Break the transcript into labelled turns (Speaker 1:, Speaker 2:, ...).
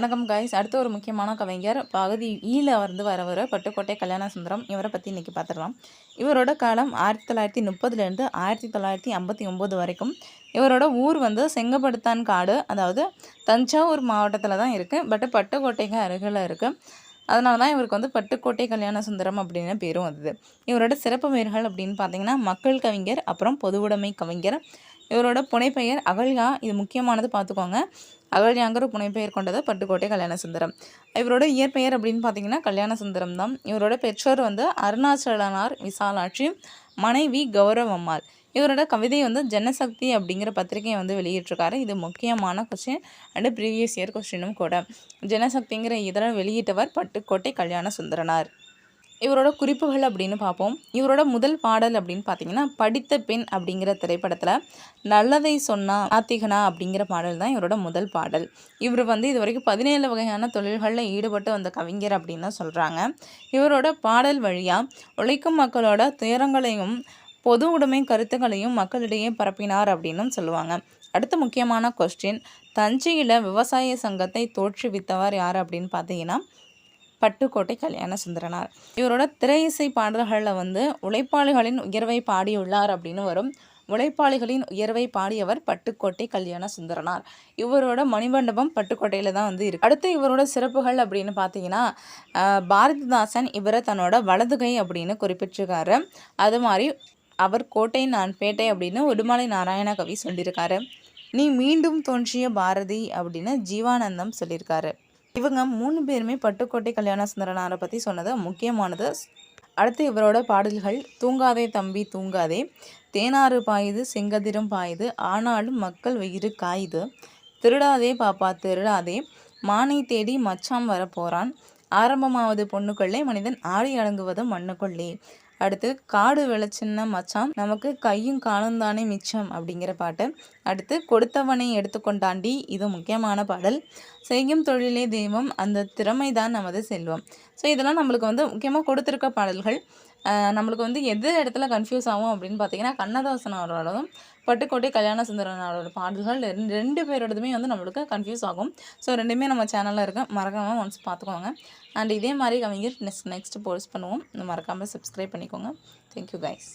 Speaker 1: வணக்கம் காய்ஸ் அடுத்த ஒரு முக்கியமான கவிஞர் பகுதி e ஈழ வந்து வரவர் பட்டுக்கோட்டை கல்யாண சுந்தரம். இவரை பற்றி இன்றைக்கி பார்த்துடலாம் இவரோட காலம் ஆயிரத்தி தொள்ளாயிரத்தி முப்பதுலேருந்து ஆயிரத்தி தொள்ளாயிரத்தி ஐம்பத்தி ஒம்பது வரைக்கும். இவரோட ஊர் வந்து செங்கப்படுத்தான் காடு. அதாவது தஞ்சாவூர் மாவட்டத்தில் தான் இருக்குது பட் பட்டுக்கோட்டைக்கு அருகில் இருக்குது அதனால தான் இவருக்கு வந்து பட்டுக்கோட்டை கல்யாண சுந்தரம் அப்படின்னு பேரும் வந்தது. இவரோட சிறப்பு பெயர்கள் அப்படின்னு பார்த்தீங்கன்னா மக்கள் கவிஞர் அப்புறம் பொதுவுடைமை கவிஞர் இவரோட புனைப்பெயர் அகல்யா. இது முக்கியமானது பார்த்துக்கோங்க. அகல்யாங்கிற புனைப்பெயர் கொண்டது பட்டுக்கோட்டை கல்யாண சுந்தரம் இவரோட இயற்பெயர் அப்படின்னு பார்த்தீங்கன்னா கல்யாண சுந்தரம் தான். இவரோட பெற்றோர் வந்து அருணாச்சலனார் விசாலாட்சி மனைவி கௌரவம்மாள். இவரோட கவிதை வந்து ஜனசக்தி அப்படிங்கிற பத்திரிகையை வந்து வெளியிட்டிருக்காரு. இது முக்கியமான கொஸ்டின் அண்டு ப்ரீவியஸ் இயர் கொஸ்டினும் கூட. ஜனசக்திங்கிற இதழை வெளியிட்டவர் பட்டுக்கோட்டை கல்யாண சுந்தரனார் இவரோட குறிப்புகள் அப்படின்னு பார்ப்போம். இவரோட முதல் பாடல் அப்படின்னு பார்த்தீங்கன்னா படித்த பெண் அப்படிங்கிற திரைப்படத்தில் நல்லதை சொன்னா ஆத்திகனா அப்படிங்கிற பாடல் தான் இவரோட முதல் பாடல். இவர் வந்து இது வரைக்கும் பதினேழு வகையான தொழில்களில் ஈடுபட்டு வந்த கவிஞர் அப்படின்னு தான் சொல்கிறாங்க இவரோட பாடல் வழியாக உழைக்கும் மக்களோட துயரங்களையும் பொது உடைமை கருத்துக்களையும் மக்களிடையே பரப்பினார் அப்படின்னும் சொல்லுவாங்க. அடுத்த முக்கியமான கொஸ்டின் தஞ்சையில் விவசாய சங்கத்தை தோற்றுவித்தவர் யார் அப்படின்னு பார்த்தீங்கன்னா பட்டுக்கோட்டை கல்யாண சுந்தரனார். இவரோட திரை இசை பாடல்களில் வந்து உழைப்பாளிகளின் உயர்வை பாடியுள்ளார் அப்படின்னு வரும். உழைப்பாளிகளின் உயர்வை பாடியவர் பட்டுக்கோட்டை கல்யாண சுந்தரனார். இவரோட மணிமண்டபம் பட்டுக்கோட்டையில் தான் வந்து இருக்கு. அடுத்து இவரோட சிறப்புகள் அப்படின்னு பார்த்தீங்கன்னா பாரதிதாசன் இவரை தன்னோட வலதுகை அப்படின்னு குறிப்பிட்டிருக்காரு. அது மாதிரி அவர் கோட்டை நான் பேட்டை அப்படின்னு உடுமலை நாராயண கவி சொல்லியிருக்காரு. நீ மீண்டும் தோன்றிய பாரதி அப்படின்னு ஜீவானந்தம் சொல்லியிருக்காரு. இவங்க மூணு பேருமே பட்டுக்கோட்டை கல்யாண சுந்தரனாரை பற்றி சொன்னது முக்கியமானது. அடுத்து இவரோட பாடல்கள் தூங்காதே தம்பி தூங்காதே தேனாறு பாயுது செங்கதிரும் பாயுது ஆனாலும் மக்கள் வயிறு காயுது. திருடாதே பாப்பா திருடாதே மானை தேடி மச்சாம் வரப்போகிறான் ஆரம்பமாவது பொண்ணுக்குள்ளே மனிதன் ஆடி அடங்குவதும் மண்ணுக்குள்ளே. அடுத்து காடு விளைச்சின்ன மச்சான் நமக்கு கையும் காலும் தானே மிச்சம் அப்படிங்கிற பாட்டு. அடுத்து கொடுத்தவனை எடுத்துக்கொண்டாண்டி இது முக்கியமான பாடல். செய்யும் தொழிலே தெய்வம் அந்த திறமை தான் நமது செல்வம். ஸோ இதெல்லாம் நம்மளுக்கு வந்து முக்கியமாக கொடுத்துருக்க பாடல்கள். நம்மளுக்கு வந்து எது இடத்துல கன்ஃபியூஸ் ஆகும் அப்படின்னு பார்த்தீங்கன்னா கண்ணதாசன் அவரோடதும் பட்டுக்கோட்டை கல்யாண சுந்தரனோட பாடல்கள் ரெண்டு ரெண்டு பேரோடதுமே வந்து நம்மளுக்கு கன்ஃபியூஸ் ஆகும். ஸோ ரெண்டுமே நம்ம சேனலில் இருக்க. மறக்காமல் ஒன்ஸ் பார்த்துக்கோங்க. அண்ட் இதே மாதிரி கவிஞர் நெக்ஸ்ட் நெக்ஸ்ட் போஸ்ட் பண்ணுவோம். மறக்காமல் சப்ஸ்கிரைப் பண்ணிக்கோங்க. Thank you guys